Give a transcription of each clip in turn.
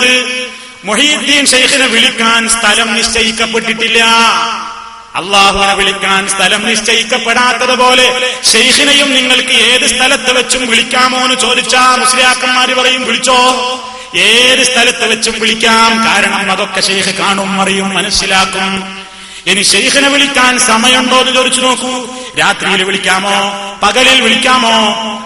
സ്ഥാനത്ത് മൊഹീദ്ദീൻ ഷെയ്ഖിനെ വിളിക്കാൻ സ്ഥലം നിശ്ചയിക്കപ്പെട്ടിട്ടില്ല. അള്ളാഹുവിനെ വിളിക്കാൻ സ്ഥലം നിശ്ചയിക്കപ്പെടാത്തതുപോലെ ഷെയ്ഖിനെയും നിങ്ങൾക്ക് ഏത് സ്ഥലത്ത് വെച്ചും വിളിക്കാമോ എന്ന് ചോദിച്ചാ മുസ്ലിയാക്കന്മാര് പറയും വിളിച്ചോ? ഏത് സ്ഥലത്ത് വെച്ചും വിളിക്കാം? കാരണം അതൊക്കെ ഷെയ്ഖ് കാണും അറിയും മനസ്സിലാക്കും. ഇനി ഷെയ്ഖിനെ വിളിക്കാൻ സമയമുണ്ടോ എന്ന് ചോദിച്ചു നോക്കൂ. രാത്രിയിൽ വിളിക്കാമോ? പകലിൽ വിളിക്കാമോ?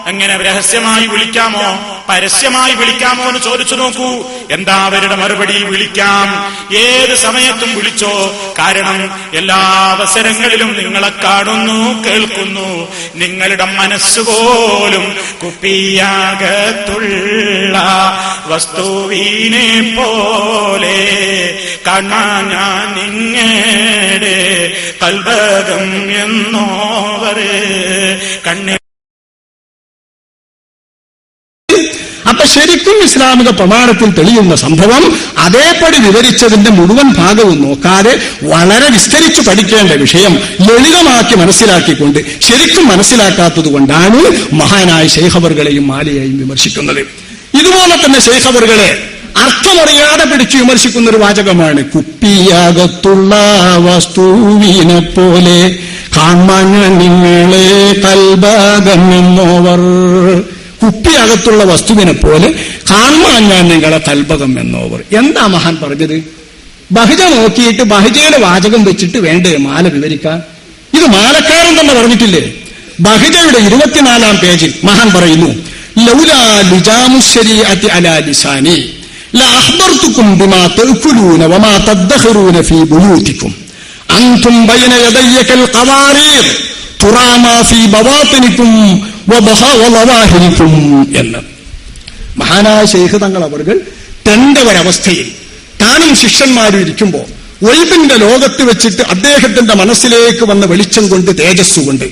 അങ്ങനെ രഹസ്യമായി വിളിക്കാമോ? പരസ്യമായി വിളിക്കാമോ എന്ന് ചോദിച്ചു നോക്കൂ. എന്താ അവരുടെ മറുപടി? വിളിക്കാം. ഏത് സമയത്തും വിളിച്ചോ? കാരണം എല്ലാ അവസരങ്ങളിലും നിങ്ങളെ കാണുന്നു കേൾക്കുന്നു. നിങ്ങളുടെ മനസ്സുപോലും കുപ്പിയാകത്തുള്ള വസ്തുവിനെ പോലെ കാണാൻ ഞാൻ നിങ്ങളുടെ കൽബകം എന്നോവർ കണ്ണി അപ്പൊ ശരിക്കും ഇസ്ലാമിക പ്രമാണത്തിൽ തെളിയുന്ന സംഭവം അതേപടി വിവരിച്ചതിന്റെ മുഴുവൻ ഭാഗവും നോക്കാതെ വളരെ വിസ്തരിച്ച് പഠിക്കേണ്ട വിഷയം ലളിതമാക്കി മനസ്സിലാക്കിക്കൊണ്ട് ശരിക്കും മനസ്സിലാക്കാത്തത് കൊണ്ടാണ് മഹാനായ ശേഖവറുകളെയും മാലയെയും വിമർശിക്കുന്നത്. ഇതുപോലെ തന്നെ ശേഖവറുകളെ അർത്ഥമറിയാതെ പിടിച്ചു വിമർശിക്കുന്ന ഒരു വാചകമാണ് കുപ്പിയകത്തുള്ള വസ്തുവിനെ പോലെ കാൺമാങ്ങളെ നിങ്ങളെ കൽബകമെന്നോവർ കുപ്പിയകത്തുള്ള വസ്തുവിനെ പോലെ കാണുമാൻ ഞാൻ നിങ്ങളെ തൽപകം എന്നോവർ? എന്താ മഹാൻ പറഞ്ഞത്? ബഹിജ നോക്കിയിട്ട് ബഹിജയുടെ വാചകം വെച്ചിട്ട് വേണ്ടേ മാല വിവരിക്കാൻ? ഇത് മാലക്കാരൻ തന്നെ പറഞ്ഞിട്ടില്ലേ? ബഹിജയുടെ ഇരുപത്തിനാലാം പേജിൽ മഹാൻ പറയുന്നു എന്ന്. മഹാനായ ശൈഖ് തങ്ങൾ അവർകൾ തന്റെ ഒരവസ്ഥയിൽ താനും ശിഷ്യന്മാരും ഇരിക്കുമ്പോ ഒഴിവിന്റെ ലോകത്ത് വെച്ചിട്ട് അദ്ദേഹത്തിന്റെ മനസ്സിലേക്ക് വന്ന വെളിച്ചം കൊണ്ട് തേജസ് കൊണ്ട്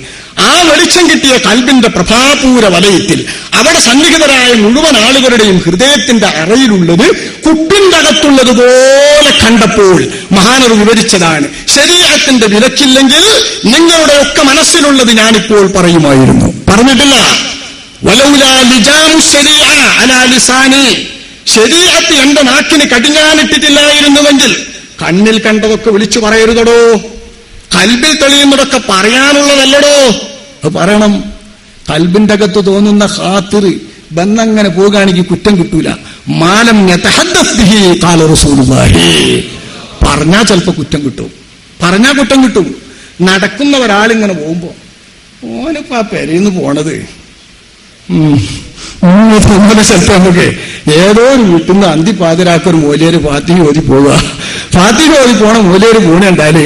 ആ വെളിച്ചം കിട്ടിയ കൽബിന്റെ പ്രഭാപൂര വലയത്തിൽ അവിടെ സന്നിഹിതരായ മുഴുവൻ ആളുകളുടെയും ഹൃദയത്തിന്റെ അറയിലുള്ളത് കുപ്പിന്റെ അകത്തുള്ളതുപോലെ കണ്ടപ്പോൾ മഹാനർ വിവരിച്ചതാണ് ശരീരത്തിന്റെ വിലക്കില്ലെങ്കിൽ നിങ്ങളുടെ ഒക്കെ മനസ്സിലുള്ളത് ഞാനിപ്പോൾ പറയുമായിരുന്നു. പറഞ്ഞിട്ടില്ല. ശരീഅത്ത് എന്റെ നാക്കിന് കടിഞ്ഞാനിട്ടിട്ടില്ലായിരുന്നുവെങ്കിൽ കണ്ണിൽ കണ്ടതൊക്കെ വിളിച്ചു പറയരുതടോ. കൽബിൽ തെളിയുന്നതൊക്കെ പറയാനുള്ളതല്ലടോ. അത് പറയണം. കൽബിന്റെ അകത്ത് തോന്നുന്ന ഹാത്തിർ ബന്നങ്ങനെ പോകുകയാണെങ്കിൽ കുറ്റം കിട്ടൂല. മാലം പറഞ്ഞാ ചിലപ്പോ കുറ്റം കിട്ടും. പറഞ്ഞാ കുറ്റം കിട്ടും. നടക്കുന്ന ഒരാളിങ്ങനെ പോകുമ്പോ ഓനിപ്പോ ആ പെരയിന്ന് പോണത് നമ്മുടെ സ്ഥലത്ത് നമുക്ക് ഏതോ ഒരു വീട്ടിൽ നിന്ന് അന്തിപ്പാതിരാക്ക ഒരു മൂലയൊരു ഫാത്തിഹ ഓതി പോവുക. ഫാത്തിഹ ഓതി പോണ മൂലയൊരു പോണുണ്ടാൽ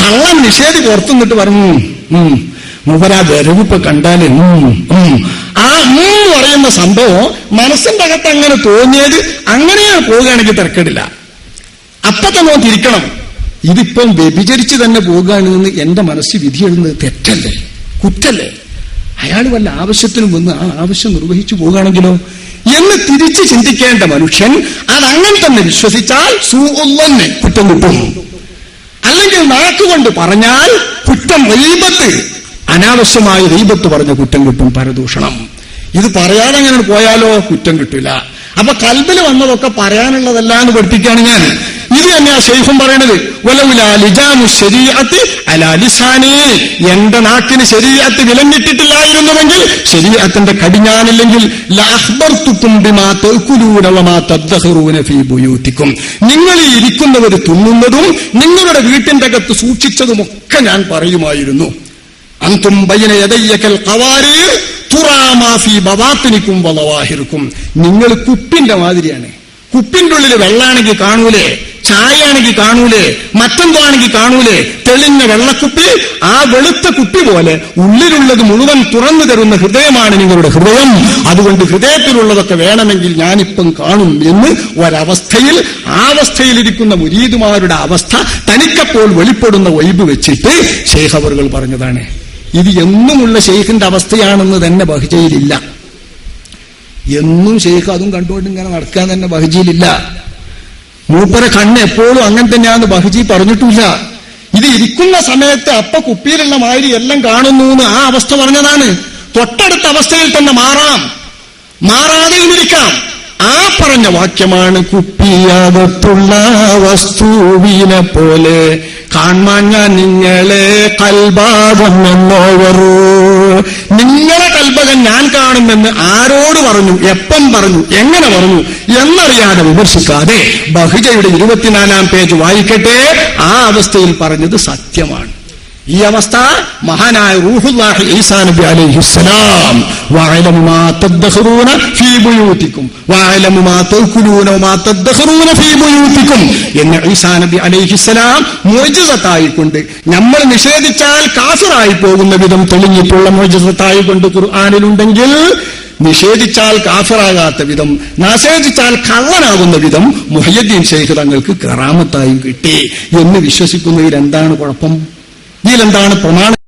കള്ളൻ നിഷേധി പുറത്തു നിന്നിട്ട് പറഞ്ഞു ഉം, മൂപ്പരാ വരവ് ഇപ്പൊ കണ്ടാൽ. ആ മൂ പറയുന്ന സംഭവം മനസ്സിന്റെ അകത്ത് അങ്ങനെ തോന്നിയത് അങ്ങനെയാണ് പോവുകയാണെങ്കിൽ തിരക്കടില്ല. അപ്പൊ തന്നെ തിരിക്കണം. ഇതിപ്പം വ്യഭിചരിച്ച് തന്നെ പോകുകയാണെന്ന് എന്റെ മനസ്സ് വിധി എഴുതുന്നത് തെറ്റല്ലേ? കുറ്റല്ലേ? അയാൾ വല്ല ആവശ്യത്തിനും വന്ന് ആ ആവശ്യം നിർവഹിച്ചു പോകുകയാണെങ്കിലോ എന്ന് തിരിച്ച് ചിന്തിക്കേണ്ട മനുഷ്യൻ അത് അതങ്ങനെ തന്നെ വിശ്വസിച്ചാൽ സൂന്നെ കുറ്റം കിട്ടും. അല്ലെങ്കിൽ നാക്കുകൊണ്ട് പറഞ്ഞാൽ കുറ്റം ദൈവത്ത് അനാവശ്യമായ ദൈവത്ത് പറഞ്ഞ കുറ്റം കിട്ടും പരദൂഷണം. ഇത് പറയാതെ അങ്ങനെ പോയാലോ? കുറ്റം കിട്ടില്ല. അപ്പൊ കൽബിൽ വന്നതൊക്കെ പറയാനുള്ളതല്ല എന്ന് പഠിപ്പിക്കുകയാണ് ഞാൻ. ഇത് തന്നെയാ ഷെയ്ഖും പറയണത്. എന്റെ നാക്കിന് ശരീരത്ത് വിലങ്ങിട്ടിട്ടില്ലായിരുന്നുവെങ്കിൽ ശരീരത്തിന്റെ കടിഞ്ഞാനില്ലെങ്കിൽ നിങ്ങൾ ഈ ഇരിക്കുന്നവർ തുന്നുന്നതും നിങ്ങളുടെ വീട്ടിന്റെ അകത്ത് സൂക്ഷിച്ചതുമൊക്കെ ഞാൻ പറയുമായിരുന്നു. അന്തും ബൈന യദയ്യക്കൽ നിങ്ങൾ കുപ്പിന്റെ മാതിരിയാണ്. കുപ്പിന്റെ ഉള്ളിൽ വെള്ളാണെങ്കിൽ കാണൂലേ? ചായയാണെങ്കിൽ കാണൂലേ മറ്റെന്തോ ആണെങ്കിൽ കാണൂലേ തെളിഞ്ഞ വെള്ളക്കുപ്പി ആ വെളുത്ത കുപ്പി പോലെ ഉള്ളിലുള്ളത് മുഴുവൻ തുറന്നു തരുന്ന ഹൃദയമാണ് നിങ്ങളുടെ ഹൃദയം. അതുകൊണ്ട് ഹൃദയത്തിലുള്ളതൊക്കെ വേണമെങ്കിൽ ഞാനിപ്പം കാണും എന്ന് ഒരവസ്ഥയിൽ ആ അവസ്ഥയിലിരിക്കുന്ന മുരീദുമാരുടെ അവസ്ഥ തനിക്കപ്പോൾ വെളിപ്പെടുന്ന ഒഴിവ് വെച്ചിട്ട് ഷെയ്ഖ് അവറുകൾ പറഞ്ഞതാണ് ഇത് എന്നുമുള്ള ഷെയ്ഖിന്റെ അവസ്ഥയാണെന്ന് തന്നെ ബഹ്ജയിലില്ല. എന്നും ഷെയ്ഖ് അതും കണ്ടുകൊണ്ട് ഇങ്ങനെ നടക്കാൻ തന്നെ ബഹ്ജിയിലില്ല. മൂപ്പര കണ്ണ് എപ്പോഴും അങ്ങനെ തന്നെയാന്ന് ബഹുജി പറഞ്ഞിട്ടില്ല. ഇത് ഇരിക്കുന്ന സമയത്ത് അപ്പ കുപ്പിയിലുള്ള മാതിരി എല്ലാം കാണുന്നു എന്ന് ആ അവസ്ഥ പറഞ്ഞതാണ്. തൊട്ടടുത്ത അവസ്ഥയിൽ തന്നെ മാറാം. മാറാതെ ഇരിക്കാം. ആ പറഞ്ഞ വാക്യമാണ് കുപ്പിയകത്തുള്ള വസ്തുവിനെ പോലെ. കാണാൻ ഞാൻ നിങ്ങളെ കൽഭാഗം എന്നോ കൽഭകൻ കാണുമെന്ന് ആരോട് പറഞ്ഞു? എപ്പം പറഞ്ഞു? എങ്ങനെ പറഞ്ഞു? എന്നറിയാതെ വിമർശിക്കാതെ ബഹുജയുടെ ഇരുപത്തിനാലാം പേജ് വായിക്കട്ടെ. ആ അവസ്ഥയിൽ പറഞ്ഞത് സത്യമാണ്. ഈ അവസ്ഥ മഹാനായ റൂഹുല്ലാഹി നബി മാ ഫീ മാ മാ ഫീ എന്ന് ഈസാ നബി അലൈഹിസ്സലാം മുഅ്ജിസത്തായിക്കൊണ്ട് നമ്മൾ നിഷേധിച്ചാൽ കാഫിറായി പോകുന്ന വിധം തെളിഞ്ഞിട്ടുള്ള മുഅ്ജിസത്തായിക്കൊണ്ട് ഖുർആനിലുണ്ടെങ്കിൽ നിഷേധിച്ചാൽ കാഫിറാകാത്ത വിധം നിഷേധിച്ചാൽ കള്ളനാകുന്ന വിധം മുഹയ്യദ്ദീൻ ശൈഖ് തങ്ങൾക്ക് കറാമത്തായും കിട്ടി. എന്ന് വിശ്വസിക്കുന്നതിൽ എന്താണ് കുഴപ്പം? ഇതിലെന്താണ് പ്രമാണം